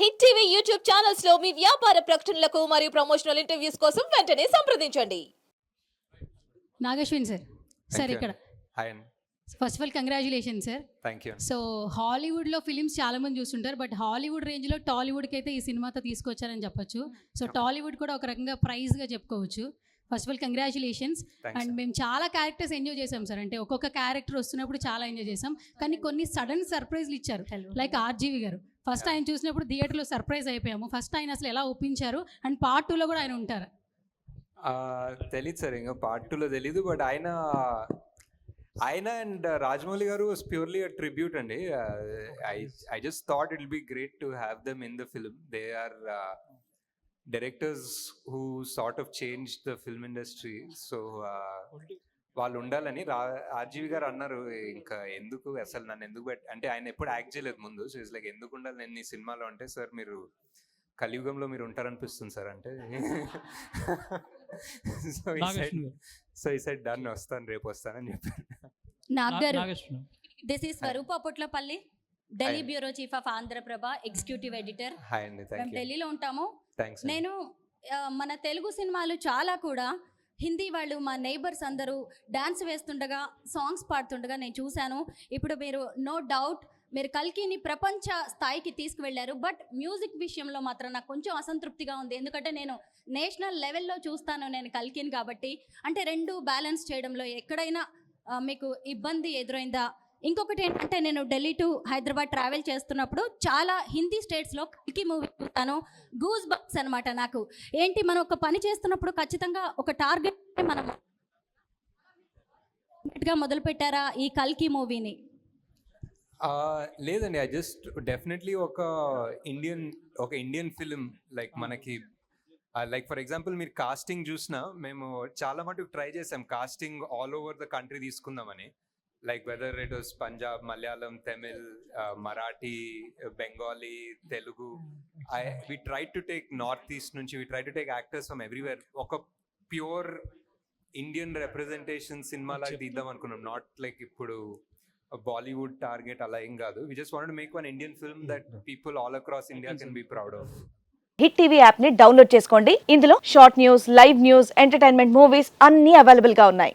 Hit TV YouTube ఛానల్స్లో మీ వ్యాపార ప్రకటనలకు మరియు ప్రమోషనల్ ఇంటర్వ్యూస్ కోసం వెంటనే సంప్రదించండి. నాగశ్విన్ సార్ సార్ ఇక్కడ. హాయ్ అండి first of all congratulation sir thank you so హాలీవుడ్లో ఫిలిమ్స్ చాలా మంది చూస్తుంటారు బట్ హాలీవుడ్ రేంజ్లో టాలీవుడ్కి అయితే ఈ సినిమాతో తీసుకొచ్చారని చెప్పొచ్చు. సో టాలీవుడ్ కూడా ఒక రకంగా ప్రైజ్గా చెప్పుకోవచ్చు. First of all congratulations and మేము చాలా క్యారెక్టర్స్ ఎంజాయ్ చేసాం సార్ అంటే ఒక్కొక్క క్యారెక్టర్ వస్తున్నప్పుడు చాలా ఎంజాయ్ చేసాం కానీ కొన్ని సడన్ సర్ప్రైజ్లు ఇచ్చారు. లైక్ ఆర్జీవి గారు. ఫస్ట్ ఆయన చూసినప్పుడు థియేటర్లో సర్ప్రైజ్ అయిపోయాము. ఫస్ట్ ఆయన అసలు ఎలా ఒప్పించారు? అండ్ పార్ట్ టూలో కూడా ఆయన ఉంటారు? తెలీదు సార్ ఇంకా పార్ట్ టూలో తెలీదు బట్ ఆయన ఆయన అండ్ రాజమౌళి గారు వాస్ ప్యూర్లీ అ ట్రిబ్యూట్ అండి. I I just thought it be great to have them in the film. They are directors who sort of change the film industry. So వాళ్ళు ఉండాలని రా RGV గారు అన్నారు ఇంకా ఎందుకు అసలు నన్ను ఎందుకు పెట్ అంటే ఆయన ఎప్పుడు యాక్ట్ చేయలేదు ముందు. సో ఇట్స్ లైక్ ఎందుకు ఉండాలి నేను ఈ సినిమాలో? అంటే సార్ మీరు కలియుగంలో మీరు ఉంటారనిపిస్తుంది సార్ అంటే. సో నాగేశ్వర గారు. సో ఈ సైడ్ డన్ వస్తాను రేపు వస్తానని చెప్పారు. నాగ్ నా- గారు నాగేశ్వర గారు. This is Swaroopa Potlapalli Delhi. Bureau chief of Andhra Prabha executive editor. ఢిల్లీలో ఉంటాము. నేను మన తెలుగు సినిమాలు చాలా కూడా హిందీ వాళ్ళు మా నైబర్స్ అందరూ డాన్స్ వేస్తుండగా సాంగ్స్ పాడుతుండగా నేను చూశాను. ఇప్పుడు మీరు నో డౌట్ మీరు కల్కిని ప్రపంచ స్థాయికి తీసుకువెళ్ళారు. బట్ మ్యూజిక్ విషయంలో మాత్రం నాకు కొంచెం అసంతృప్తిగా ఉంది. ఎందుకంటే నేను నేషనల్ లెవెల్లో చూస్తాను నేను కల్కిని కాబట్టి. అంటే రెండు బ్యాలెన్స్ చేయడంలో ఎక్కడైనా మీకు ఇబ్బంది ఎదురైందా? ఇంకొకటి ఏంటంటే నేను ఢిల్లీ టు హైదరాబాద్ ట్రావెల్ చేస్తున్నప్పుడు చాలా హిందీ స్టేట్స్లో కల్కి మూవీ చూస్తాను. గూస్ బంప్స్ అనమాట నాకు. ఏంటి మనం ఒక పని చేస్తున్నప్పుడు ఖచ్చితంగా ఒక టార్గెట్ మనం గా మొదలు పెట్టారా ఈ కల్కి మూవీని? లేదండి. ఐ జస్ట్ డెఫినెట్లీ ఒక ఇండియన్ ఒక ఇండియన్ ఫిలిం లైక్ మనకి లైక్ ఫర్ ఎగ్జాంపుల్ మీరు కాస్టింగ్ చూసినా మేము చాలా మటుకు ట్రై చేసాం. Casting all over the country తీసుకుందామని. Like whether it was Punjab Malayalam Tamil Marathi Bengali Telugu I we try to take north east నుంచి we try to take actors from everywhere ఒక pure Indian representation cinema లాగా తీద్దాం అనుకున్నాం. Not like ఇప్పుడు Bollywood target అలా ఏం కాదు. We just want make one Indian film that people all across India can be proud of Hit TV యాప్ని download చేసుకోండి. ఇందులో short news live news entertainment movies అన్ని అవైలబుల్గా ఉన్నాయి.